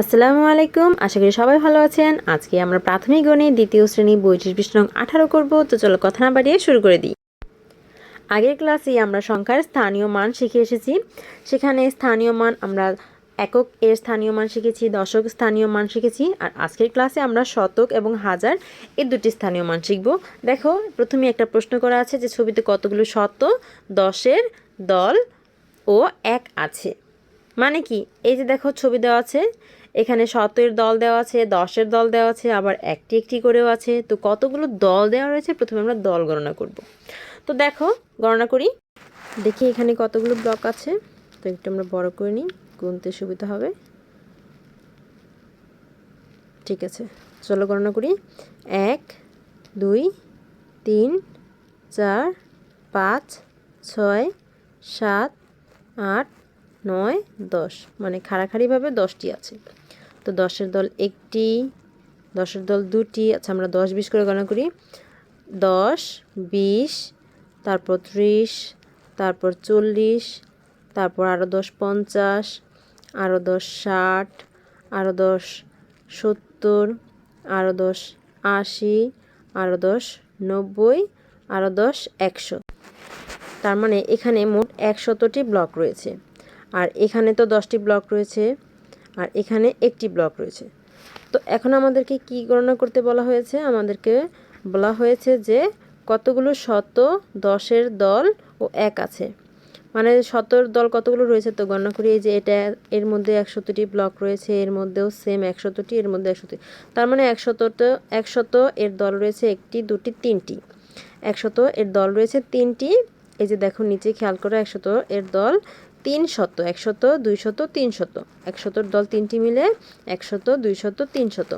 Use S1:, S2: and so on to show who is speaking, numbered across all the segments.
S1: আসসালামু আলাইকুম আশা করি সবাই ভালো আছেন আজকে আমরা প্রাথমিক গণে দ্বিতীয় শ্রেণী বৈশিষ্ট্য বিশ্ব নং আঠারো করবো তো চলো কথা না বাড়িয়ে শুরু করে দিই আগের ক্লাসে আমরা সংখ্যার স্থানীয় মান শিখে এসেছি সেখানে স্থানীয় মান আমরা একক এর স্থানীয় মান শিখেছি দশক স্থানীয় মান শিখেছি আর আজকের ক্লাসে আমরা শতক এবং হাজার এই দুটি স্থানীয় মান শিখব দেখো প্রথমে একটা প্রশ্ন করা আছে যে ছবিতে কতগুলো শত দশের দল ও এক আছে মানে কি এই যে দেখো ছবি দেওয়া আছে এখানে সতের দল দেওয়া আছে দশের দল দেওয়া আছে আবার একটি একটি করেও আছে তো কতগুলো দল দেওয়া রয়েছে প্রথমে আমরা দল গণনা করব তো দেখো গণনা করি দেখি এখানে কতগুলো ব্লক আছে তো একটু আমরা বড় করে নিই গুনতে সুবিধা হবে ঠিক আছে চলো গণনা করি এক দুই তিন চার পাঁচ ছয় সাত আট নয় দশ মানে খাড়াখাড়িভাবে দশটি আছে তো দশের দল একটি দশের দল দুটি আচ্ছা আমরা দশ বিশ করে গণনা করি দশ বিশ তারপর ত্রিশ তারপর চল্লিশ তারপর আরও দশ পঞ্চাশ আরও দশ ষাট আরও দশ সত্তর আরও দশ আশি আরও দশ নব্বই আরও দশ একশো তার মানে এখানে মোট একশতটি ব্লক রয়েছে আর এখানে তো দশটি ব্লক রয়েছে আর এখানে একটি ব্লক রয়েছে তো এখন আমাদেরকে কি গণনা করতে বলা হয়েছে আমাদেরকে বলা হয়েছে যে কতগুলো শত দশের দল ও এক আছে মানে শতর দল কতগুলো রয়েছে তো গণনা করি এই যে এটা এর মধ্যে একশতটি ব্লক রয়েছে এর মধ্যেও সেম একশতটি এর মধ্যে একশতটি তার মানে তো একশত এর দল রয়েছে একটি দুটি তিনটি একশত এর দল রয়েছে তিনটি এই যে দেখো নিচে খেয়াল করো একশত এর দল তিন শত একশত দুই শত তিন শত একশতর দল তিনটি মিলে একশত দুই শত তিন শত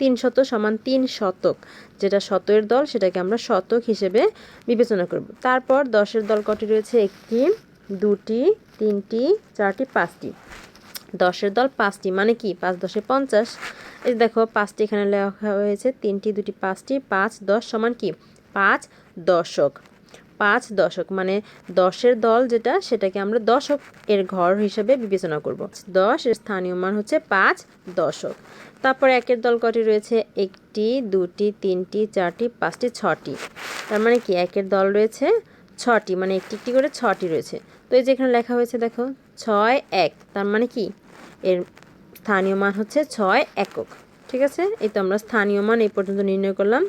S1: তিন শত সমান তিন শতক যেটা শতের দল সেটাকে আমরা শতক হিসেবে বিবেচনা করব তারপর দশের দল কটি রয়েছে একটি দুটি তিনটি চারটি পাঁচটি দশের দল পাঁচটি মানে কি পাঁচ দশে পঞ্চাশ এই দেখো পাঁচটি এখানে লেখা হয়েছে তিনটি দুটি পাঁচটি পাঁচ দশ সমান কি পাঁচ দশক পাঁচ দশক মানে দশের দল যেটা সেটাকে আমরা দশক এর ঘর হিসেবে বিবেচনা করব দশ এর স্থানীয় মান হচ্ছে পাঁচ দশক তারপর একের দল কটি রয়েছে একটি দুটি তিনটি চারটি পাঁচটি ছটি তার মানে কি একের দল রয়েছে ছটি মানে একটি একটি করে ছটি রয়েছে তো এই যে এখানে লেখা হয়েছে দেখো ছয় এক তার মানে কি এর স্থানীয় মান হচ্ছে ছয় একক ঠিক আছে এই তো আমরা স্থানীয় মান এই পর্যন্ত নির্ণয় করলাম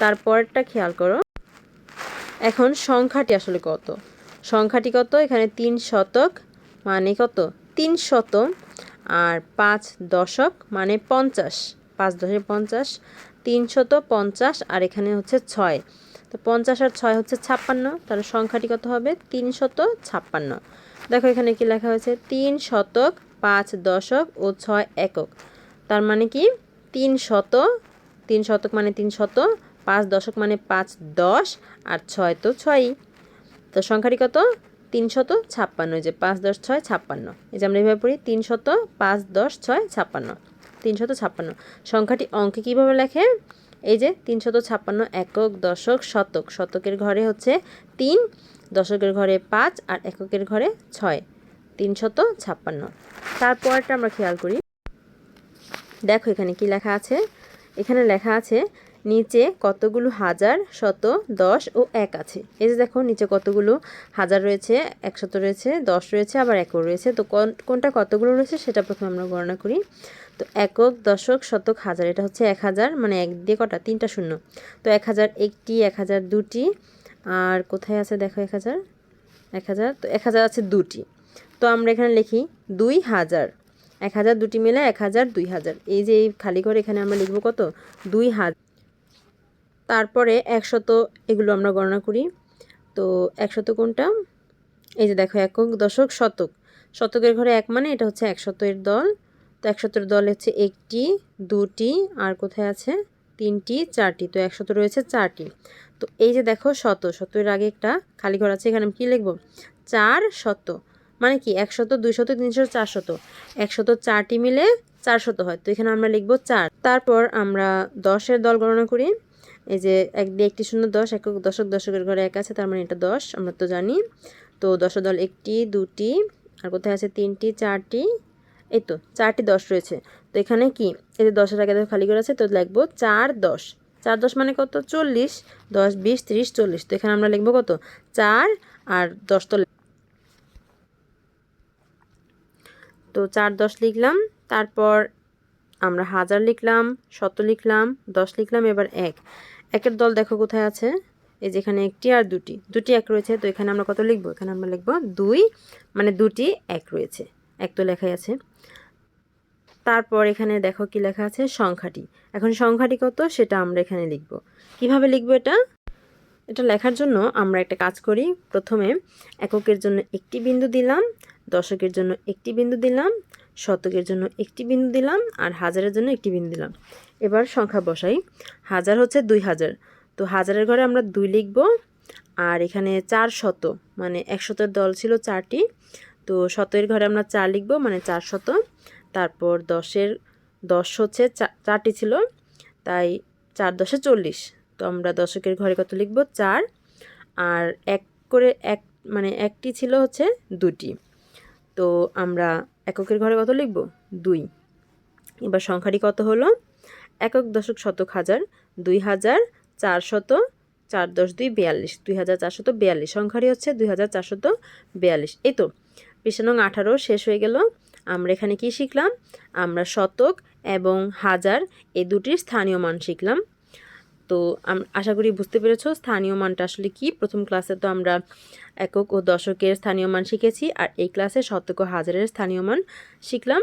S1: তারপরটা খেয়াল করো এখন সংখ্যাটি আসলে কত সংখ্যাটি কত এখানে তিন শতক মানে কত তিন শত আর পাঁচ দশক মানে পঞ্চাশ পাঁচ দশে পঞ্চাশ তিন শত পঞ্চাশ আর এখানে হচ্ছে ছয় তো পঞ্চাশ আর ছয় হচ্ছে ছাপ্পান্ন তাহলে সংখ্যাটি কত হবে তিন শত ছাপ্পান্ন দেখো এখানে কি লেখা হয়েছে তিন শতক পাঁচ দশক ও ছয় একক তার মানে কি তিন শত তিন শতক মানে তিন শত পাঁচ দশক মানে পাঁচ দশ আর ছয় তো ছয়ই তো সংখ্যাটি কত তিনশত ছাপ্পান্ন যে পাঁচ দশ ছয় ছাপ্পান্ন এই যে আমরা এভাবে পড়ি তিনশত পাঁচ দশ ছয় ছাপ্পান্ন তিনশত ছাপ্পান্ন সংখ্যাটি অঙ্কে কীভাবে লেখে এই যে তিনশত ছাপ্পান্ন একক দশক শতক শতকের ঘরে হচ্ছে তিন দশকের ঘরে পাঁচ আর এককের ঘরে ছয় তিনশত ছাপ্পান্ন তারপরটা আমরা খেয়াল করি দেখো এখানে কি লেখা আছে এখানে লেখা আছে নিচে কতগুলো হাজার শত দশ ও এক আছে এই যে দেখো নিচে কতগুলো হাজার রয়েছে একশত রয়েছে দশ রয়েছে আবার একক রয়েছে তো কোনটা কতগুলো রয়েছে সেটা প্রথমে আমরা গণনা করি তো একক দশক শতক হাজার এটা হচ্ছে এক হাজার মানে এক দিয়ে কটা তিনটা শূন্য তো এক হাজার একটি এক হাজার দুটি আর কোথায় আছে দেখো এক হাজার এক হাজার তো এক হাজার আছে দুটি তো আমরা এখানে লিখি দুই হাজার এক হাজার দুটি মিলে এক হাজার দুই হাজার এই যে এই খালি ঘর এখানে আমরা লিখবো কত দুই হাজার তারপরে একশত এগুলো আমরা গণনা করি তো একশত কোনটা এই যে দেখো একক দশক শতক শতকের ঘরে এক মানে এটা হচ্ছে একশতের দল তো একশতের দল হচ্ছে একটি দুটি আর কোথায় আছে তিনটি চারটি তো একশত রয়েছে চারটি তো এই যে দেখো শত শতের আগে একটা খালি ঘর আছে এখানে আমি কী লিখবো চার শত মানে কি একশত দুইশত তিনশো চারশত একশত চারটি মিলে চারশত হয় তো এখানে আমরা লিখবো চার তারপর আমরা দশের দল গণনা করি এই যে এক দিয়ে একটি শূন্য দশ একক দশক দশকের ঘরে এক আছে তার মানে এটা দশ আমরা তো জানি তো দশদল একটি দুটি আর কোথায় আছে তিনটি চারটি এই তো চারটি দশ রয়েছে তো এখানে কি এই যে দশের আগে খালি করে আছে তো লিখবো চার দশ চার দশ মানে কত চল্লিশ দশ বিশ ত্রিশ চল্লিশ তো এখানে আমরা লিখবো কত চার আর দশ তো তো চার দশ লিখলাম তারপর আমরা হাজার লিখলাম শত লিখলাম দশ লিখলাম এবার এক একের দল দেখো কোথায় আছে এই যেখানে একটি আর দুটি দুটি এক রয়েছে তো এখানে আমরা কত লিখবো এখানে আমরা লিখবো দুই মানে দুটি এক রয়েছে এক তো লেখাই আছে তারপর এখানে দেখো কি লেখা আছে সংখ্যাটি এখন সংখ্যাটি কত সেটা আমরা এখানে লিখব কিভাবে লিখবো এটা এটা লেখার জন্য আমরা একটা কাজ করি প্রথমে এককের জন্য একটি বিন্দু দিলাম দশকের জন্য একটি বিন্দু দিলাম শতকের জন্য একটি বিন্দু দিলাম আর হাজারের জন্য একটি বিন্দু দিলাম এবার সংখ্যা বসাই হাজার হচ্ছে দুই হাজার তো হাজারের ঘরে আমরা দুই লিখব আর এখানে চার শত মানে একশতের দল ছিল চারটি তো শতের ঘরে আমরা চার লিখব মানে চার শত তারপর দশের দশ হচ্ছে চারটি ছিল তাই চার দশে চল্লিশ তো আমরা দশকের ঘরে কত লিখব চার আর এক করে এক মানে একটি ছিল হচ্ছে দুটি তো আমরা এককের ঘরে কত লিখব দুই এবার সংখ্যাটি কত হলো একক দশক শতক হাজার দুই হাজার চারশত চার দশ দুই বিয়াল্লিশ দুই হাজার চারশত বিয়াল্লিশ সংখ্যাটি হচ্ছে দুই হাজার চারশত বিয়াল্লিশ এই তো পৃষ্ঠা আঠারো শেষ হয়ে গেল আমরা এখানে কি শিখলাম আমরা শতক এবং হাজার এই দুটির স্থানীয় মান শিখলাম তো আশা করি বুঝতে পেরেছো স্থানীয় মানটা আসলে কি প্রথম ক্লাসে তো আমরা একক ও দশকের স্থানীয় মান শিখেছি আর এই ক্লাসে শতক ও হাজারের স্থানীয় মান শিখলাম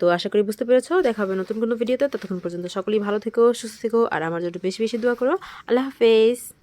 S1: তো আশা করি বুঝতে পেরেছো দেখা হবে নতুন কোনো ভিডিওতে ততক্ষণ পর্যন্ত সকলেই ভালো থেকো সুস্থ থেকো আর আমার জন্য বেশি বেশি দোয়া করো আল্লাহ হাফেজ